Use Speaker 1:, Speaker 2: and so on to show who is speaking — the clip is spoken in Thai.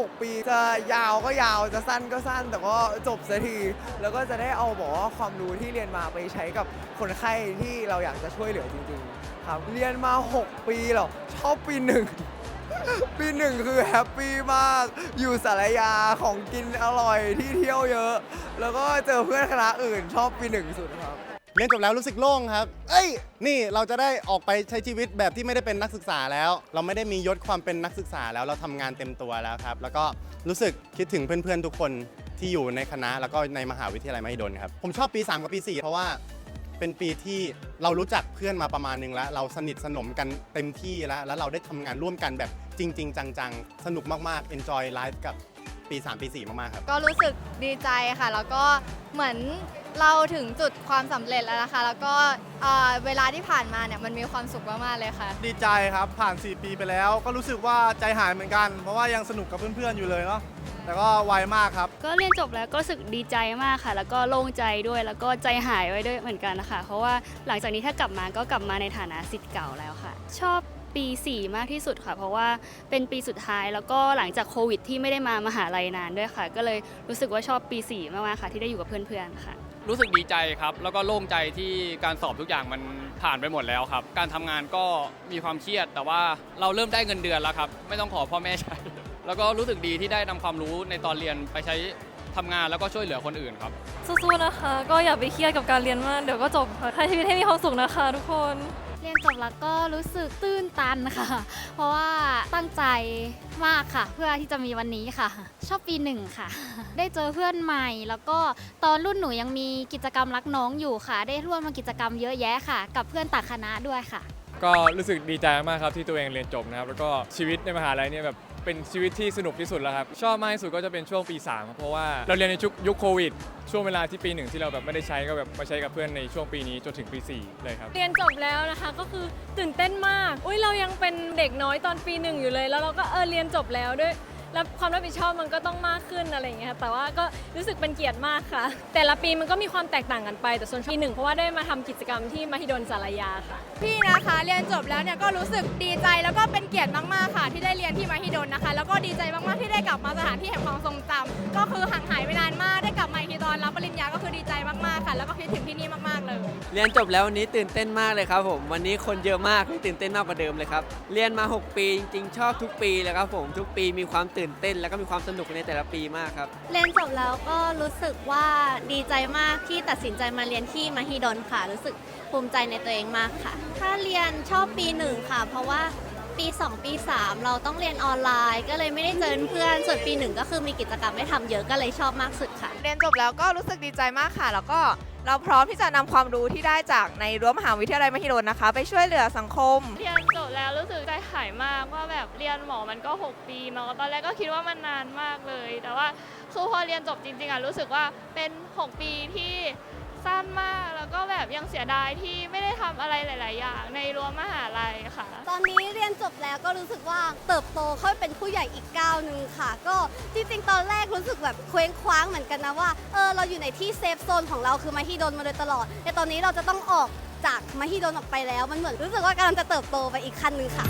Speaker 1: 6 ปีจะยาวก็ยาวจะสั้นก็สั้น แต่ก็จบสักที แล้วก็จะได้เอาบอกว่าความรู้ที่เรียนมาไปใช้กับคนไข้ที่เราอยากจะช่วยเหลือจริงๆ ครับ เรียนมา 6 ปีหรอชอบปีหนึ่งปีหนึ่งคือแฮปปี้มาก อยู่สารยาของกินอร่อยที่เที่ยวเยอะ แล้วก็เจอเพื่อนคณะอื่นชอบปีหนึ่งสุดครับ
Speaker 2: เรียนจบแล้วรู้สึกโล่งครับ เอ้ย นี่เราจะได้ออกไปใช้ชีวิตแบบที่ไม่ได้เป็นนักศึกษาแล้ว เราไม่ได้มียศความเป็นนักศึกษาแล้วเราทำงานเต็มตัวแล้วครับ แล้วก็รู้สึกคิดถึงเพื่อนๆทุกคนที่อยู่ในคณะแล้วก็ในมหาวิทยาลัยมหิดลครับ ผมชอบปี 3 กับปี 4 เพราะว่าเป็นปีที่เรารู้จักเพื่อนมาประมาณนึงแล้ว เราสนิทสนมกันเต็มที่แล้ว แล้วเราได้ทำงานร่วมกันแบบจริง ๆ จังๆ สนุกมากๆ enjoy life กับปี 3 ปี 4 มากๆครับ
Speaker 3: ก็รู้สึกดีใจค่ะ แล้วก็เหมือน เราถึงจุดความสำเร็จแล้วนะคะ แล้วก็เอ่อเวลาที่ผ่านมาเนี่ยมันมีความสุขมากๆเลยค่ะ
Speaker 4: ดีใจครับผ่าน 4 ปีไปแล้ว ก็รู้สึกว่าใจหายเหมือนกัน เพราะว่ายังสนุกกับเพื่อนๆอยู่เลยเนาะแต่ก็ไวมากครับ
Speaker 5: ก็เรียนจบแล้วก็รู้สึกดีใจมากค่ะ แล้วก็โล่งใจด้วยแล้วก็ใจหายไว้ด้วยเหมือนกันนะคะ เพราะว่าหลังจากนี้ถ้ากลับมาก็กลับมาในฐานะสิทธิ์เก่าแล้วค่ะ ชอบปี 4 มากที่สุดค่ะ เพราะว่าเป็นปีสุดท้ายแล้วก็หลังจากโควิดที่ไม่ได้มามหาลัยนานด้วยค่ะ ก็เลยรู้สึกว่าชอบปี 4 มากๆค่ะ ที่ได้อยู่กับเพื่อนๆค่ะ
Speaker 6: รู้สึกดีใจครับ แล้วก็โล่งใจที่การสอบทุกอย่างมันผ่านไปหมดแล้วครับ การทำงานก็มีความเครียด แต่ว่าเราเริ่มได้เงินเดือนแล้วครับ ไม่ต้องขอพ่อแม่ใช้ แล้วก็รู้สึกดีที่ได้นำความรู้ในตอนเรียนไปใช้ทำงานแล้วก็ช่วยเหลือคนอื่นครับ
Speaker 7: สู้ๆนะคะ ก็อย่าไปเครียดกับการเรียนมาก เดี๋ยวก็จบค่ะใช้ชีวิตให้มีความสุขนะคะทุกคน
Speaker 3: เรียนจบแล้วก็รู้สึกตื้นตันค่ะ เพราะว่าตั้งใจมากค่ะ เพื่อที่จะมีวันนี้ค่ะ ชอบปีหนึ่งค่ะ ได้เจอเพื่อนใหม่ แล้วก็ตอนรุ่นหนูยังมีกิจกรรมรักน้องอยู่ค่ะ ได้ร่วมมากิจกรรมเยอะแยะค่ะ กับเพื่อนต่างคณะด้วยค่ะ
Speaker 8: ก็รู้สึกดีใจมากครับที่ตัวเองเรียนจบนะครับ แล้วก็ชีวิตในมหาลัยเนี่ยแบบ เป็นชีวิตที่สนุกที่สุดแล้วครับ ชอบมากที่สุดก็จะเป็นช่วงปี3ครับเพราะว่าเราเรียนในชุกยุคโควิด ช่วงเวลาที่ปีหนึ่งที่เราแบบไม่ได้ใช้ก็แบบมาใช้กับเพื่อนในช่วงปีนี้จนถึงปี 4 เลยครับ
Speaker 7: เรียนจบแล้วนะคะก็คือตื่นเต้นมาก อุ้ยเรายังเป็นเด็กน้อยตอนปีหนึ่งอยู่เลย แล้วเราก็เออเรียนจบแล้วด้วย แล้วความรับผิดชอบมันก็ต้องมากขึ้นอะไรอย่างเงี้ยค่ะแต่ว่าก็รู้สึกเป็นเกียรติมากค่ะ แต่ละปีมันก็มีความแตกต่างกันไป แต่ส่วนปีหนึ่งเพราะว่าได้มาทำกิจกรรมที่มหิดลสารยาค่ะ
Speaker 9: พี่นะคะเรียนจบแล้วเนี่ยก็รู้สึกดีใจแล้วก็เป็นเกียรติมากๆค่ะ ที่ได้เรียนที่มหิดลนะคะ แล้วก็ดีใจมากๆที่ได้กลับมาสถานที่แห่งความทรงจำก็คือห่างหายไปนานมากได้กลับมาอีกทีตอนรับปริญญาก็คือดีใจมากๆค่ะ แล้วก็คิดถึงที่นี่มากๆเลย
Speaker 10: เรียนจบแล้ววันนี้ตื่นเต้นมากเลยครับผม วันนี้คนเยอะมากตื่นเต้นมากกว่าเดิมเลยครับ เรียนมา 6 ปีจริงๆชอบทุกปีเลยครับผมทุกปีมีความตื่นเต้น แล้วก็มีความสนุกในแต่ละปีมากครับ
Speaker 3: เรียนจบแล้วก็รู้สึกว่าดีใจมากที่ตัดสินใจมาเรียนที่มหิดลค่ะ รู้สึกภูมิใจในตัวเองมากค่ะ ถ้าเรียนชอบปีหนึ่งค่ะ เพราะว่าปี 2 ปี 3 เราต้องเรียนออนไลน์ ก็เลยไม่ได้เจอเพื่อนส่วนปีหนึ่งก็คือมีกิจกรรมให้ทำเยอะก็เลยชอบมากสุดค่ะ
Speaker 9: เรียนจบแล้วก็รู้สึกดีใจมากค่ะ แล้วก็ เราพร้อมที่จะนำความรู้ที่ได้จากในรั้วมหาวิทยาลัยมหิดลนะคะ ไปช่วยเหลือสังคม
Speaker 5: เรียนจบแล้วรู้สึกใจหายมากว่าแบบเรียนหมอมันก็ 6 ปีเนาะตอนแรกก็คิดว่ามันนานมากเลย แต่ว่าคือพอเรียนจบจริงๆอะรู้สึกว่าเป็น 6 ปีที่ สั้นมาก แล้วก็แบบยังเสียดายที่ไม่ได้ทำอะไรหลาย ๆ อย่างในรั้วมหาลัยค่ะ
Speaker 3: ตอนนี้เรียนจบแล้วก็รู้สึกว่าเติบโตเข้าไปเป็นผู้ใหญ่อีกก้าวหนึ่งค่ะ ก็จริงๆตอนแรกรู้สึกแบบเคว้งคว้างเหมือนกันนะว่าเออเราอยู่ในที่เซฟโซนของเราคือมาฮิดนมาโดยตลอด แต่ตอนนี้เราจะต้องออกจากมาฮิดนออกไปแล้ว มันเหมือนรู้สึกว่ากำลังจะเติบโตไปอีกขั้นหนึ่งค่ะ